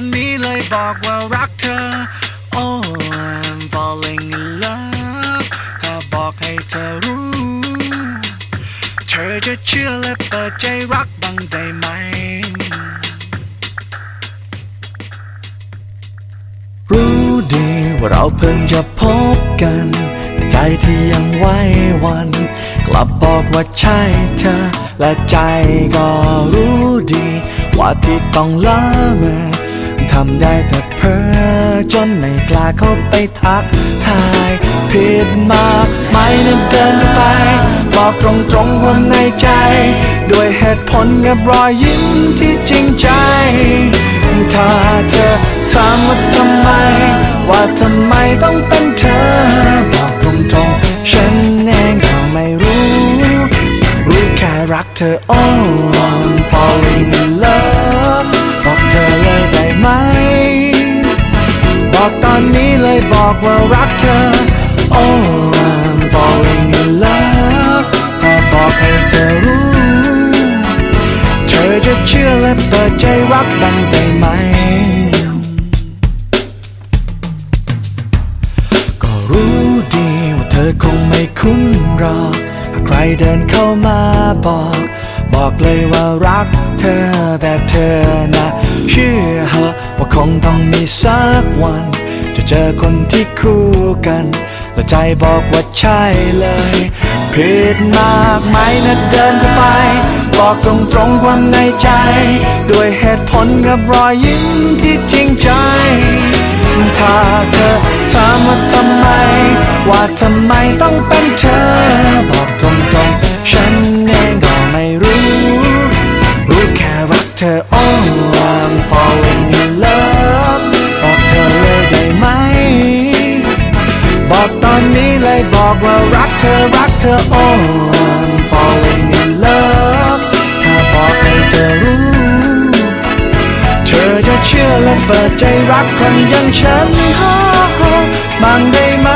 อนนี้เลยบอกว่ารักเธอ Oh I'm falling in love ถ้าบอกให้เธอรู้ เธอจะเชื่อและเปิดใจรักบ้างได้ไหมรู้ดีว่าเราเพิ่งจะพบกัน แต่ใจที่ยังไหว้วัน กลับบอกว่าใช่เธอ และใจก็รู้ดี ว่าที่ต้องละเมอ ทำได้แต่เพ้อจนไม่กล้าเข้าไปทักทายผิดมากไหมนั้นเดินไป บอกตรงๆความในใจ ด้วยเหตุผลกับรอยยิ้มที่จริงใจ ถ้าเธอถามว่าทำไม ว่าทำไมต้องเป็นเธอ บอกตรงๆฉันเองก็ไม่รู้ รู้แค่รักเธอ oh I'm รักดังได้ไหม ก็รู้ดีว่าเธอคงไม่คุ้นหรอกหากใครเดินเข้ามาบอก บอกเลยว่ารักเธอแต่เธอนะเชื่อเหอะว่าคงต้องมีสักวัน จะเจอคนที่คู่กันและใจบอกว่าใช่เลย ผิดมากไหมนะเดินเข้าไป บอกตรงๆความในใจ ด้วยเหตุผลกับรอยยิ้มที่จริงใจ ถ้าเธอถามว่าทำไม ว่าทำไมต้องเป็นเธอ บอกตรง เปิดใจรักคนอย่างฉันฮ่าฮ่าบางได้ไหม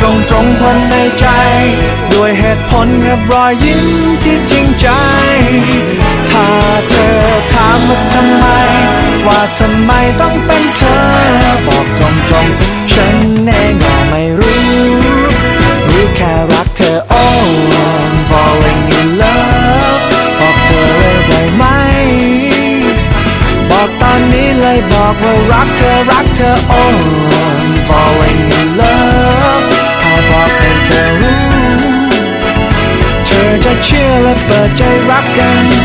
บอกตรงคนในใจ ด้วยเหตุผลกับรอยยิ้มที่จริงใจ ถ้าเธอถามว่าทำไม ว่าทำไมต้องเป็นเธอ บอกตรงๆฉันเองก็ไม่รู้ รู้แค่รักเธอ oh I'm falling in love บอกเธอเลยได้ไหม บอกตอนนี้เลยบอกว่ารักเธอรักเธอ oh ใ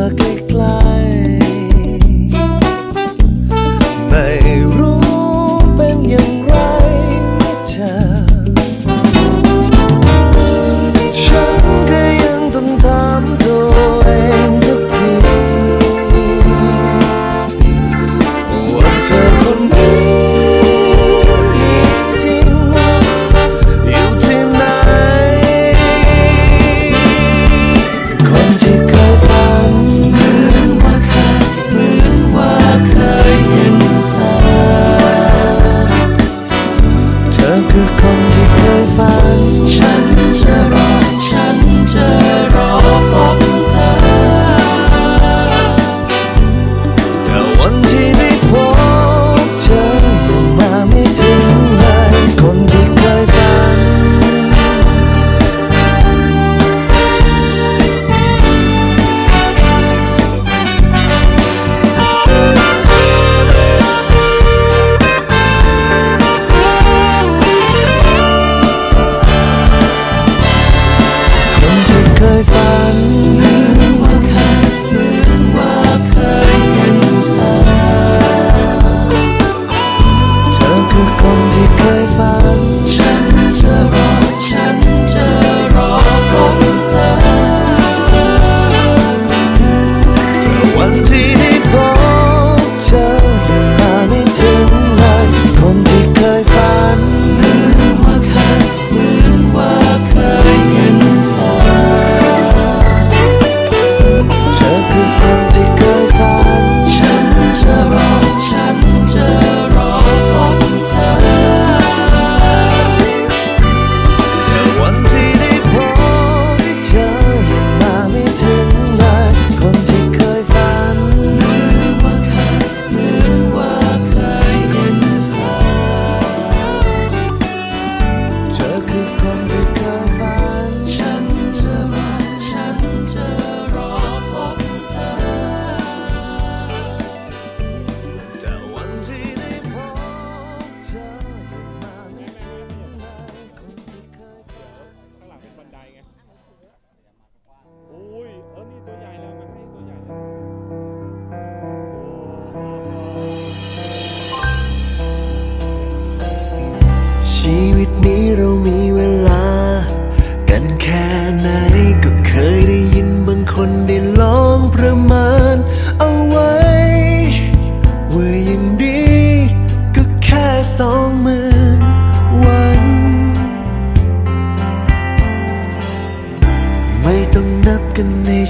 the click ธอคือคนที่เคยฝัน ฉันจะรอ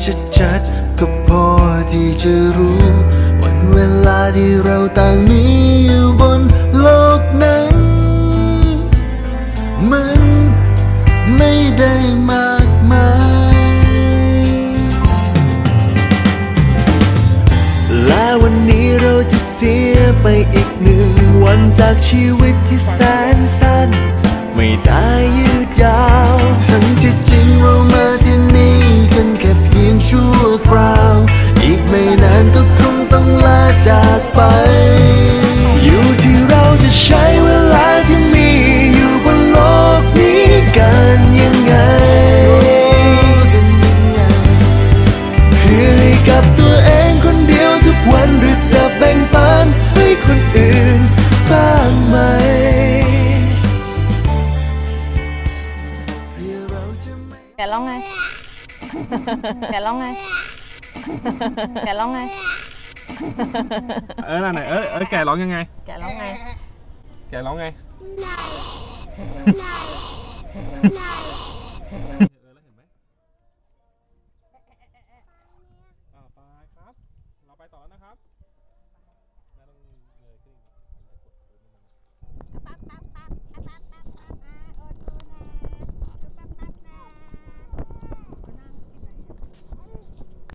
ชัดๆก็พอที่จะรู้ วันเวลาที่เราต่างมีอยู่บนโลกนั้น มันไม่ได้มากมายและวันนี้เราจะเสียไปอีกหนึ่งวันจากชีวิตที่แสนสั้น ไม่ได้ยืดยาวทั้งที่ แกร้องไงแกร้องไงเออนั่นไหนเอ